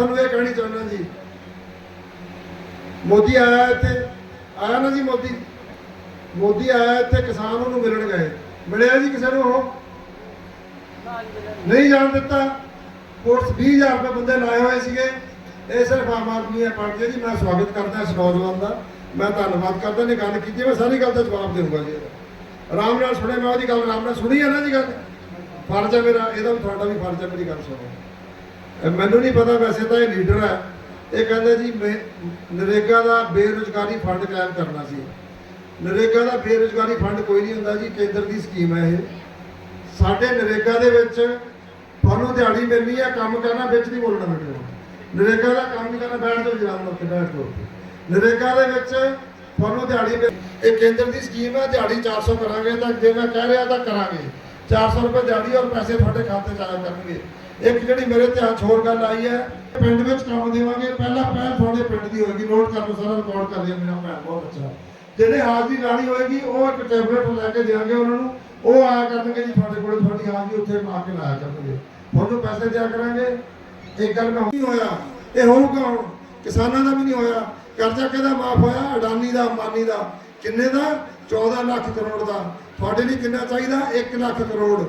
ਤੁਹਾਨੂੰ ਇਹ ਕਹਿਣੀ ਚਾਹੁੰਦਾ ਜੀ। ਮੋਦੀ ਆਇਆ ਇੱਥੇ, ਆਇਆ ਨਾ ਜੀ ਮੋਦੀ? ਮੋਦੀ ਆਇਆ ਇੱਥੇ, ਕਿਸਾਨ ਉਹਨੂੰ ਮਿਲਣ ਗਏ। ਮਿਲਿਆ ਜੀ ਕਿਸੇ ਨੂੰ ਉਹ? ਨਹੀਂ ਜਾਣ ਦਿੱਤਾ। ਕੋਰਸ 20000 ਰੁਪਏ ਬੰਦੇ ਲਾਏ ਹੋਏ ਸੀਗੇ। ਇਹ ਸਿਰਫ ਆਮ ਆਦਮੀ ਹੈ ਪਾਰਟੀ ਹੈ ਜੀ। ਮੈਂ ਸਵਾਗਤ ਕਰਦਾ ਇਸ ਨੌਜਵਾਨ ਦਾ। ਮੈਂ ਧੰਨਵਾਦ ਕਰਦਾ ਨੇ ਗੱਲ ਕੀਤੀ ਮੈਂ ਸਾਰੀ ਗੱਲ ਦਾ ਜਵਾਬ ਦੇਵਾਂਗਾ ਜੀ ਇਹਦਾ। ਆਰਾਮ ਨਾਲ ਸੁਣੇ ਮੈਂ ਉਹਦੀ ਗੱਲ ਆਰਾਮ ਨਾਲ ਸੁਣੀ ਹੈ ਨਾ ਜੀ ਗੱਲ? ਫਰਜ਼ ਹੈ ਮੇਰਾ, ਇਹਦਾ ਵੀ ਤੁਹਾਡਾ ਵੀ ਫਰਜ਼ ਹੈ, ਮੇਰੀ ਗੱਲ ਸੁਣੋ। ਮੈਨੂੰ ਨਹੀਂ ਪਤਾ ਵੈਸੇ ਤਾਂ ਇਹ ਲੀਡਰ ਹੈ। ਇਹ ਕਹਿੰਦੇ ਜੀ, ਮੈਂ ਨਰੇਗਾ ਦਾ ਬੇਰੁਜ਼ਗਾਰੀ ਫੰਡ ਕਾਇਮ ਕਰਨਾ ਸੀ। ਨਰੇਗਾ ਦਾ ਬੇਰੁਜ਼ਗਾਰੀ ਫੰਡ ਕੋਈ ਨਹੀਂ ਹੁੰਦਾ ਜੀ, ਕੇਂਦਰ ਦੀ ਸਕੀਮ ਹੈ ਇਹ। ਸਾਡੇ ਨਰੇਗਾ ਦੇ ਵਿੱਚ ਤੁਹਾਨੂੰ ਦਿਹਾੜੀ ਮਿਲਣੀ ਹੈ, ਕੰਮ ਕਰਨਾ, ਵਿੱਚ ਨਹੀਂ ਬੋਲਣਾ ਬੇਟੇ ਨਰੇਗਾ ਦਾ ਕੰਮ ਨਹੀਂ ਕਰਨਾ, ਬੈਠ ਜਾਓ ਜਨਾਬ ਉੱਤੇ ਬੈਠ ਜਾਓ ਨਰੇਗਾ ਦੇ ਵਿੱਚ ਤੁਹਾਨੂੰ ਦਿਹਾੜੀ ਮਿਲ- ਇਹ ਕੇਂਦਰ ਦੀ ਸਕੀਮ ਹੈ, ਦਿਹਾੜੀ 400 ਕਰਾਂਗੇ ਤਾਂ ਜੇ ਮੈਂ ਕਹਿ ਰਿਹਾ ਤਾਂ ਕਰਾਂਗੇ। 400 ਰੁਪਏ ਦਿਹਾੜੀ ਔਰ ਪੈਸੇ ਤੁਹਾਡੇ ਖਾਤੇ 'ਚ ਆਇਆ ਕਰਨਗੇ ਇੱਕ ਜਿਹੜੀ ਮੇਰੇ ਧਿਆਨ 'ਚ ਗੱਲ ਆਈ ਹੈ, ਪਿੰਡ ਵਿੱਚ ਕੰਮ ਦੇਵਾਂਗੇ। ਪਹਿਲਾ ਪਹਿਲ ਤੁਹਾਡੇ ਪਿੰਡ ਦੀ ਹੋਏਗੀ, ਨੋਟ ਕਰ ਲਓ, ਸਾਰਾ ਰਿਕਾਰਡ ਕਰ ਲਿਆ ਮੇਰਾ ਭੈਣ ਬਹੁਤ ਅੱਛਾ। ਜਿਹੜੇ ਹਾਜ਼ਰੀ ਲਾਣੀ ਹੋਏਗੀ, ਉਹ ਇੱਕ ਟੈਬਲੇਟ ਲੈ ਕੇ ਦੇਵਾਂਗੇ ਉਹਨਾਂ ਨੂੰ। ਉਹ ਆਇਆ ਕਰਨਗੇ ਜੀ ਤੁਹਾਡੇ ਕੋਲ, ਤੁਹਾਡੀ ਹਾਜ਼ਰੀ ਉੱਥੇ ਆ ਕੇ ਲਾਇਆ ਕਰਨਗੇ। ਤੁਹਾਨੂੰ ਪੈਸੇ ਦਿਆ ਕਰਾਂਗੇ। ਇਹ ਗੱਲ ਮੈਂ ਨਹੀਂ ਹੋਇਆ, ਇਹ ਹੋਊਗਾ ਹੁਣ। ਕਿਸਾਨਾਂ ਦਾ ਵੀ ਨਹੀਂ ਹੋਇਆ। ਕਰਜ਼ਾ ਕਿਹਦਾ ਮਾਫ ਹੋਇਆ? ਅਡਾਨੀ ਦਾ, ਅੰਬਾਨੀ ਦਾ। ਕਿੰਨੇ ਦਾ? 14 ਲੱਖ ਕਰੋੜ ਦਾ। ਤੁਹਾਡੇ ਲਈ ਕਿੰਨਾ ਚਾਹੀਦਾ? 1 ਲੱਖ ਕਰੋੜ।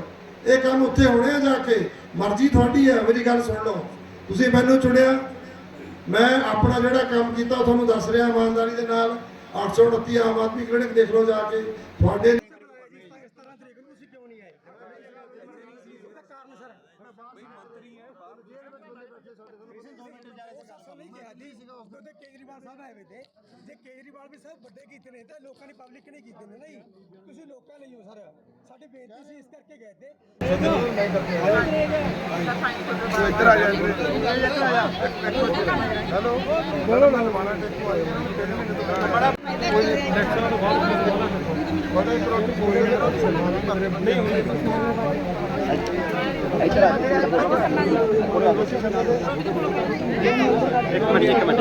ਇਹ ਕੰਮ ਉੱਥੇ ਹੋਣੇ ਆ ਜਾ ਕੇ। ਮਰਜ਼ੀ ਤੁਹਾਡੀ ਹੈ ਮੇਰੀ ਗੱਲ ਸੁਣ ਲਓ। ਤੁਸੀਂ ਮੈਨੂੰ ਚੁਣਿਆ। ਮੈਂ ਆਪਣਾ ਜਿਹੜਾ ਕੰਮ ਕੀਤਾ ਤੁਹਾਨੂੰ ਦੱਸ ਰਿਹਾ, ਇਮਾਨਦਾਰੀ ਦੇ ਨਾਲ। 829 ਆਮ ਆਦਮੀ ਕਲੀਨਿਕ ਦੇਖ ਲਓ ਜਾ ਕੇ। ਤੁਹਾਡੇ ਉਹਦੇ ਕੇਜਰੀਵਾਲ ਸਾਹਿਬ ਆਏ ਵੇ ਤੇ ਜੇ ਕੇਜਰੀਵਾਲ ਵੀ ਸਭ ਵੱਡੇ ਕੀਤੇ ਨੇ ਤਾਂ ਲੋਕਾਂ ਨੇ ਪਬਲਿਕ ਨੇ ਕੀਤੇ ਨੇ ਨਹੀਂ। ਤੁਸੀਂ ਲੋਕਾਂ ਲਈ ਹੋ ਸਰ। ਸਾਡੀ ਬੇਨਤੀ ਸੀ ਇਸ ਕਰਕੇ ਗਏ ਤੇ। ਇੱਕ ਮਿੰਟ ਇੱਕ ਮਿੰਟ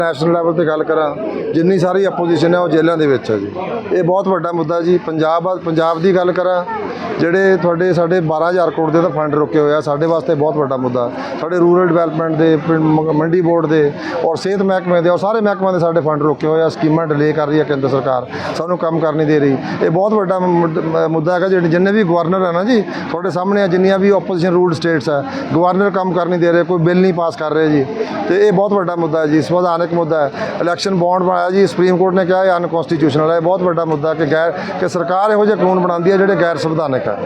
National level ਤੇ ਗੱਲ ਕਰਾਂ, ਜਿੰਨੀ ਸਾਰੀ ਆਪੋਜੀਸ਼ਨ ਹੈ ਉਹ ਜੇਲ੍ਹਾਂ ਦੇ ਵਿੱਚ ਹੈ ਜੀ। ਇਹ ਬਹੁਤ ਵੱਡਾ ਮੁੱਦਾ ਜੀ, ਪੰਜਾਬ ਪੰਜਾਬ ਦੀ ਗੱਲ ਕਰਾਂ, ਜਿਹੜੇ ਤੁਹਾਡੇ ਸਾਡੇ 12000 ਕਰੋੜ ਦੇ ਤਾਂ ਫੰਡ ਰੁਕੇ ਹੋਏ ਆ, ਸਾਡੇ ਵਾਸਤੇ ਬਹੁਤ ਵੱਡਾ ਮੁੱਦਾ। ਸਾਡੇ ਰੂਰਲ ਡਿਵੈਲਪਮੈਂਟ ਦੇ, ਪਿੰਡ ਮੰਡੀ ਬੋਰਡ ਦੇ ਔਰ ਸਿਹਤ ਮਹਿਕਮੇ ਦੇ ਔਰ ਸਾਰੇ ਮਹਿਕਮਿਆਂ ਦੇ ਸਾਡੇ ਫੰਡ ਰੁਕੇ ਹੋਏ ਆ, ਸਕੀਮਾਂ ਡਿਲੇ ਕਰ ਰਹੀ ਹੈ ਕੇਂਦਰ ਸਰਕਾਰ, ਸਾਨੂੰ ਕੰਮ ਕਰ ਨਹੀਂ ਦੇ ਰਹੀ। ਇਹ ਬਹੁਤ ਵੱਡਾ ਮੁੱਦ- ਮੁੱਦਾ ਹੈਗਾ ਜਿਹੜੇ ਜਿੰਨੇ ਵੀ ਗਵਰਨਰ ਹੈ ਨਾ ਜੀ, ਤੁਹਾਡੇ ਸਾਹਮਣੇ ਆ ਜਿੰਨੀਆਂ ਵੀ ਆਪੋਜੀਸ਼ਨ ਰੂਲਡ ਸਟੇਟਸ ਹੈ ਗਵਰਨਰ ਕੰਮ ਕਰ ਨਹੀਂ ਦੇ ਰਹੇ, ਕੋਈ ਬਿੱਲ ਨਹੀਂ ਪਾਸ ਕਰ ਰਹੇ ਜੀ। ਤੇ ਇਹ ਬਹੁਤ ਵੱਡਾ ਮੁੱਦਾ ਹੈ ਜੀ ਸੰਵਿਧਾਨਕ ਮੁੱਦਾ ਹੈ। ਇਲੈਕਸ਼ਨ ਬੌਂਡ ਬਣਾਇਆ ਜੀ ਸੁਪਰੀਮ ਕੋਰਟ ਨੇ ਕਿਹਾ ਇਹ ਅਨਕਨਸਟੀਟਿਊਸ਼ਨਲ ਹੈ। ਇਹ ਬਹੁਤ ਵੱਡਾ ਮੁੱਦਾ ਕਿ ਗੈਰ ਕਿ ਸਰਕਾਰ ਇਹੋ ਜਿਹੇ ਕਾਨੂੰਨ ਬਣਾਉਂਦੀ ਹੈ ਜਿਹੜੇ ਗੈਰ ਸੰਵਿਧਾਨਕ ਹੈ।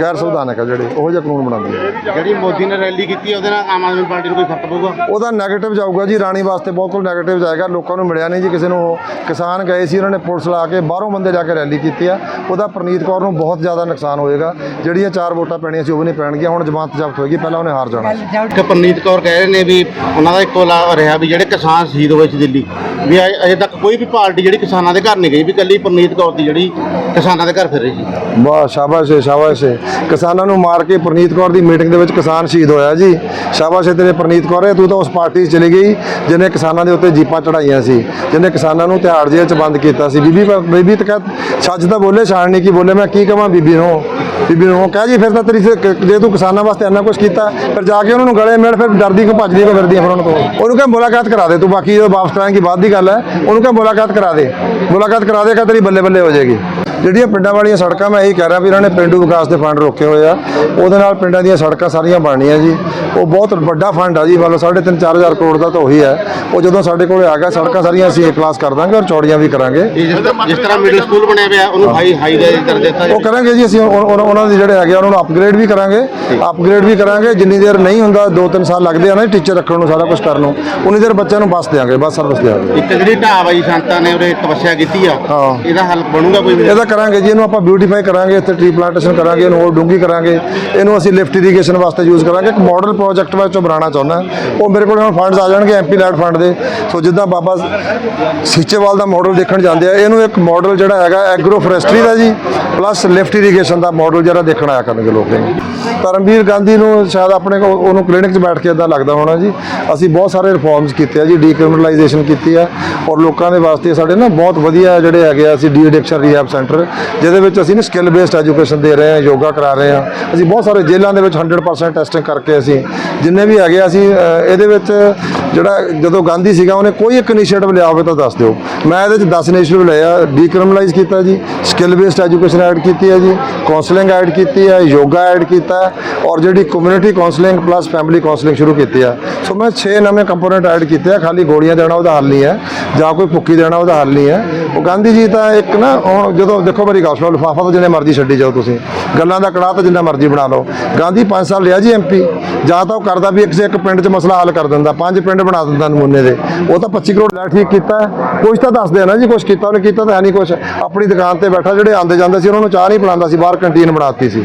ਗੈਰ ਸੰਵਿਧਾਨਕ ਹੈ ਜਿਹੜੇ ਉਹੋ ਜਿਹੇ ਕਾਨੂੰਨ ਬਣਾਉਂਦੀ ਹੈ। ਜਿਹੜੀ ਮੋਦੀ ਨੇ ਰੈਲੀ ਕੀਤੀ ਉਹਦੇ ਨਾਲ ਆਮ ਆਦਮੀ ਪਾਰਟੀ ਨੂੰ ਕੋਈ ਫ਼ਰਕ ਪਊਗਾ? ਉਹਦਾ 네ਗੇਟਿਵ ਜਾਊਗਾ ਜੀ ਰਾਣੀ ਵਾਸਤੇ ਬਿਲਕੁਲ 네ਗੇਟਿਵ ਜਾਏਗਾ। ਲੋਕਾਂ ਨੂੰ ਮਿਲਿਆ ਨਹੀਂ ਜੀ ਕਿਸੇ ਨੂੰ। ਕਿਸਾਨ ਗਏ ਸੀ ਉਹਨਾਂ ਨੇ ਪੁਲਿਸ ਲਾ ਕੇ ਬਾਹਰੋਂ ਬੰਦੇ ਜਾ ਕੇ ਰੈਲੀ ਕੀਤੀ ਆ ਉਹਦਾ ਪ੍ਰਨੀਤ ਕੌਰ ਨੂੰ ਬਹੁਤ ਜ਼ਿਆਦਾ ਨੁਕਸਾਨ ਹੋਏਗਾ। ਜਿਹੜੀਆਂ ਚਾਰ ਵੋਟਾਂ ਪੈਣੀਆਂ ਸੀ ਉਹ ਵੀ ਨਹੀਂ ਪੈਣਗੀਆਂ। ਹੁਣ ਜ਼ਮਾਨਤ ਜ਼ਬਤ ਹੋਏਗੀ ਪਹਿਲਾਂ ਉਹਨੇ ਹਾਰ ਜਾਣਾ। ਕਿ ਪਰਨੀਤ ਕੌਰ ਕਹਿ ਰਹੇ ਨੇ ਵੀ ਉਹਨਾਂ ਦਾ ਇੱਕੋ ਲਾ ਰਿਹਾ ਵੀ ਜਿਹੜੇ ਕਿਸਾਨ ਸ਼ਹੀਦ ਹੋਏ ਸੀ ਦਿੱਲੀ, ਵੀ ਅਜੇ ਅਜੇ ਤੱਕ ਕੋਈ ਵੀ ਪਾਰਟੀ ਜਿਹੜੀ ਕਿਸਾਨਾਂ ਦੇ ਘਰ ਨਹੀਂ ਗਈ, ਵੀ ਕੱਲੀ ਪਰਨੀਤ ਕੌਰ ਦੀ ਜਿਹੜੀ ਕਿਸਾਨਾਂ ਦੇ ਘਰ ਫਿਰ ਰਹੀ ਸੀ। ਵਾਹ ਸ਼ਾਬਾਸ਼ ਏ ਸ਼ਾਬਾਸ਼ ਏ। ਕਿਸਾਨਾਂ ਨੂੰ ਮਾਰ ਕੇ ਪ੍ਰਨੀਤ ਕੌਰ ਦੀ ਮੀਟਿੰਗ ਦੇ ਵਿੱਚ ਕਿਸਾਨ ਸ਼ਹੀਦ ਹੋਇਆ ਜੀ। ਸ਼ਾਬਾਸ਼ ਏ ਤੇਰੇ ਪ੍ਰਨੀਤ ਕੌਰ ਏ, ਤੂੰ ਤਾਂ ਉਸ ਪਾਰਟੀ 'ਚ ਚਲੀ ਗਈ, ਜਿਹਨੇ ਕਿਸਾਨਾਂ ਦੇ ਉੱਤੇ ਜੀਪਾਂ ਚੜਾਈਆਂ ਸੀ, ਜਿਹਨੇ ਕਿਸਾਨਾਂ ਨੂੰ ਤਿਹਾੜ ਜੇਲ੍ਹ 'ਚ ਬੰਦ ਕੀਤਾ ਸੀ। ਬੀਬੀ ਬੀਬੀ, ਤਾਂ ਕਹਿ, ਸੱਚ ਤਾਂ ਬੋਲੇ ਛਾਣ ਨਹੀਂ ਕੀ ਬੋਲੇ, ਮੈਂ ਕੀ ਕਹਾਂ ਬੀਬੀ ਨੂੰ? ਬੀਬੀ ਨੂੰ ਕਹਿ ਜੀ, ਫਿਰ ਤਾਂ ਤੇਰੀ ਸ- ਕ- ਜੇ ਤੂੰ ਕਿਸਾਨਾਂ ਵਾਸਤੇ ਇੰਨਾ ਕੁਝ ਕੀਤਾ, ਫਿਰ ਜਾ ਕੇ ਉਹਨਾਂ ਨੂੰ ਗਲੇ ਮਿਲ ਫਿਰ ਡਰਦੀ ਕਿਉਂ ਭੱਜਦੀ ਕਿਉਂ ਫਿਰਦੀ ਆ ਫਿਰ ਉਹਨਾਂ ਤੋਂ? ਉਹਨੂੰ ਕਹ, ਮੁਲਾਕਾਤ ਕਰਾ ਦੇ ਤੂੰ, ਬਾਕੀ ਜਦੋਂ ਵਾਪਸ ਆਏਂਗੀ, ਬਾਅਦ ਦੀ ਗੱਲ ਹੈ, ਉਹਨੂੰ ਕਹ, ਮੁਲਾਕਾਤ ਕਰਾ ਦੇ। ਮੁਲਾਕਾਤ ਕਰਾ ਦੇਗਾ ਤੇਰੀ ਬੱਲੇ ਬੱਲੇ ਹੋ ਜਾਏਗੀ। ਜਿਹੜੀਆਂ ਪਿੰਡਾਂ ਵਾਲੀਆਂ ਸੜਕਾਂ ਮੈਂ ਇਹੀ ਕਹਿ ਰਿਹਾ ਵੀ ਇਹਨਾਂ ਨੇ ਪਿੰਡੂ ਵਿਕਾਸ ਦੇ ਫੰਡ ਰੋਕੇ ਹੋਏ ਆ। ਉਹਦੇ ਨਾਲ ਪਿੰਡਾਂ ਦੀਆਂ ਸੜਕਾਂ ਸਾਰੀਆਂ ਬਣਨੀਆਂ ਜੀ। ਉਹ ਬਹੁਤ ਵੱਡਾ ਫੰਡ ਆ ਜੀ ਮਤਲਬ 3.5 4000 ਕਰੋੜ ਦਾ ਤਾਂ ਉਹੀ ਹੈ। ਉਹ ਜਦੋਂ ਸਾਡੇ ਕੋਲ ਆ ਗਿਆ ਸੜਕਾਂ ਸਾਰੀਆਂ ਅਸੀਂ ਏ ਕਲਾਸ ਕਰ ਦਾਂਗੇ ਔਰ ਚੌੜੀਆਂ ਵੀ ਕਰਾਂਗੇ। ਜਿਸ ਤਰ੍ਹਾਂ ਮਿਡਲ ਸਕੂਲ ਬਣਿਆ ਪਿਆ ਉਹਨੂੰ ਹਾਈ ਹਾਈ ਦਾ ਕਰ ਦਿੱਤਾ ਉਹ ਕਰਾਂਗੇ ਜੀ ਅਸੀਂ ਉਹ- ਉਹ- ਉਹਨਾਂ ਦੇ ਜਿਹੜੇ ਹੈਗੇ ਉਹਨਾਂ ਨੂੰ ਅਪਗ੍ਰੇਡ ਵੀ ਕਰਾਂਗੇ। ਅਪਗ੍ਰੇਡ ਵੀ ਕਰਾਂਗੇ ਜਿੰਨੀ ਦੇਰ ਨਹੀਂ ਹੁੰਦਾ 2-3 ਸਾਲ ਲੱਗਦੇ ਆ ਨਾ ਟੀਚਰ ਰੱਖਣ ਨੂੰ ਸਾਰਾ ਕੁਝ ਕਰਨ ਨੂੰ। ਉਨੀ ਦੇਰ ਬੱਚਿਆਂ ਨੂੰ ਬੱਸ ਦਿਆਂਗੇ ਬੱਸ ਸਰਵਿਸ ਦਿਆਂਗੇ। ਇੱਕ ਜਿਹੜੀ ਢਾਬ ਆਈ ਸੰਤਾਂ ਨੇ ਉਹਦੇ ਤਪੱਸਿਆ ਕੀਤੀ ਆ ਹਾਂ। ਇਹਦਾ ਹੱਲ ਬਣੂਗਾ ਕੋਈ ਇਹਦਾ ਕਰਾਂਗੇ ਜੀ, ਇਹਨੂੰ ਆਪਾਂ ਬਿਊਟੀਫਾਈ ਕਰਾਂਗੇ, ਇੱਥੇ ਟ੍ਰੀ ਪਲਾਂਟੇਸ਼ਨ ਕਰਾਂਗੇ, ਇਹਨੂੰ ਹੋਰ ਡੂੰਗੀ ਕਰਾਂਗੇ। ਇਹਨੂੰ ਅਸੀਂ ਲਿਫਟ ਇਰੀਗੇਸ਼ਨ ਵਾਸਤੇ ਯੂਜ਼ ਕਰਾਂਗੇ। ਇੱਕ ਮਾਡਲ ਪ੍ਰੋਜੈਕਟ ਮੈਂ ਚੋਂ ਬਣਾਉਣਾ ਚਾਹੁੰਦਾ। ਉਹ ਮੇਰੇ ਕੋਲ ਹੁਣ ਫੰਡਸ ਆ ਜਾਣਗੇ ਐਮਪੀ ਲੈਡ ਫੰਡ ਦੇ। ਸੋ ਜਿੱਦਾਂ ਬਾਬਾ ਸੀਚੇਵਾਲ ਦਾ ਮਾਡਲ ਦੇਖਣ ਜਾਂਦੇ ਆ, ਇਹਨੂੰ ਇੱਕ ਮਾਡਲ ਜਿਹੜਾ ਹੈਗਾ ਐਗਰੋ ਫੋਰੈਸਟਰੀ ਦਾ ਜੀ ਪਲੱਸ ਲਿਫਟ ਇਰੀਗੇਸ਼ਨ ਦਾ ਮਾਡਲ ਜਿਹੜਾ ਦੇਖਣ ਆਇਆ ਕਰਨਗੇ ਲੋਕ। ਇਹਨੂੰ ਧਰਮਵੀਰ ਗਾਂਧੀ ਨੂੰ ਸ਼ਾਇਦ ਆਪਣੇ ਕੋਲ ਉਹਨੂੰ ਕਲੀਨਿਕ 'ਚ ਬੈਠ ਕੇ ਇਦਾਂ ਲੱਗਦਾ ਹੋਣਾ ਜੀ। ਅਸੀਂ ਬਹੁਤ ਸਾਰੇ ਰਿਫਾਰਮਸ ਕੀਤੇ ਆ ਜੀ ਡੀਕ੍ਰਿਮੀਨਲਾਈਜੇਸ਼ਨ ਕੀਤੀ ਆ। ਔਰ ਲੋਕਾਂ ਦੇ ਵਾਸਤੇ ਸਾਡੇ ਨਾ ਬਹੁਤ ਵਧੀਆ ਜਿਹੜੇ ਹੈਗੇ ਆ, ਅਸੀਂ ਡੀ ਐਡਿਕਸ਼ਨ ਰੀਹੈਬ ਸੈਂਟਰ ਜਿਹਦੇ ਵਿੱਚ ਅਸੀਂ ਨਾ ਸਕਿੱਲ ਬੇਸਡ ਐਜੂਕੇਸ਼ਨ ਦੇ ਰਹੇ ਹਾਂ ਯੋਗਾ ਕਰਾ ਰਹੇ ਹਾਂ। ਅਸੀਂ ਬਹੁਤ ਸਾਰੇ ਜੇਲ੍ਹਾਂ ਦੇ ਵਿੱਚ 100% ਟੈਸਟਿੰਗ ਕਰਕੇ ਅਸੀਂ, ਜਿੰਨੇ ਵੀ ਹੈਗੇ ਅਸੀਂ ਇਹਦੇ ਵਿੱਚ ਜਿਹੜਾ ਜਦੋਂ ਗਾਂਧੀ ਸੀਗਾ, ਉਹਨੇ ਕੋਈ ਇੱਕ ਇਨੀਸ਼ੀਏਟਿਵ ਲਿਆ ਹੋਵੇ ਤਾਂ ਦੱਸ ਦਿਓ। ਮੈਂ ਇਹਦੇ ਵਿੱਚ 10 ਇਨੀਸ਼ੀਏਟਿਵ ਲਿਆ ਆ। ਡੀਕ੍ਰਿਮੀਨਲਾਈਜ਼ ਕੀਤਾ ਜੀ ਸਕਿੱਲ ਬੇਸਡ ਐਜੂਕੇਸ਼ਨ ਐਡ ਕੀਤੀ ਹੈ ਜੀ ਕਾਉਂਸਲਿੰਗ ਐਡ ਕੀਤੀ ਹੈ ਯੋਗਾ ਐਡ ਕੀਤਾ ਔਰ ਜਿਹੜੀ community counselling plus family counselling ਸ਼ੁਰੂ ਕੀਤੀ ਹੈ। ਸੋ ਮੈਂ 6 ਨਵੇਂ ਕੰਪੋਨੈਂਟ ਐਡ ਕੀਤੇ ਆ, ਖਾਲੀ ਗੋਲੀਆਂ ਦੇਣਾ ਉਹਦਾ ਹੱਲ ਨਹੀਂ ਹੈ, ਜਾਂ ਕੋਈ ਭੁੱਕੀ ਦੇਣਾ ਉਹਦਾ ਹੱਲ ਨਹੀਂ ਹੈ। ਉਹ ਗਾਂਧੀ ਜੀ ਤਾਂ ਇੱਕ ਨਾ, ਹੁਣ ਜਦੋਂ ਦੇਖੋ ਮੇਰੀ ਗੱਲ ਸੁਣੋ, ਲਿਫਾਫਾ ਤਾਂ ਜਿੰਨੇ ਮਰਜ਼ੀ ਛੱਡੀ ਜਾਓ ਤੁਸੀਂ, ਗੱਲਾਂ ਦਾ ਕੜਾਹ ਤਾਂ ਜਿੰਨਾ ਮਰਜ਼ੀ ਬਣਾ ਲਓ। ਗਾਂਧੀ 5 ਸਾਲ ਲਿਆ ਜੀ ਐਮਪੀ ਜਾਂ ਤਾਂ ਉਹ ਕਰਦਾ ਵੀ ਇੱਕ ਸੇ ਇੱਕ ਪਿੰਡ 'ਚ ਮਸਲਾ ਹੱਲ ਕਰ ਦਿੰਦਾ, ਪੰਜ ਪਿੰਡ ਬਣਾ ਦਿੰਦਾ ਨਮੂਨੇ ਦੇ। ਉਹ ਤਾਂ 25 ਕਰੋੜ ਲੈ ਠੀਕ ਕੀਤਾ ਹੈ। ਕੁਛ ਤਾਂ ਦੱਸਦੇ ਆ ਨਾ ਜੀ, ਕੁਛ ਕੀਤਾ ਉਹਨੇ, ਕੀਤਾ ਤਾਂ ਹੈ ਨਹੀਂ ਕੁਛ। ਆਪਣੀ ਦੁਕਾਨ ਤੇ ਬੈਠਾ, ਜਿਹੜੇ ਆਂਦੇ ਜਾਂਦੇ ਸੀ, ਉਹਨਾਂ ਨੂੰ ਚਾਹ ਨਹੀਂ ਬਣਾਉਂਦਾ ਸੀ, ਬਾਹਰ ਕੰਟੀਨ ਬਣਾਤੀ ਸੀ।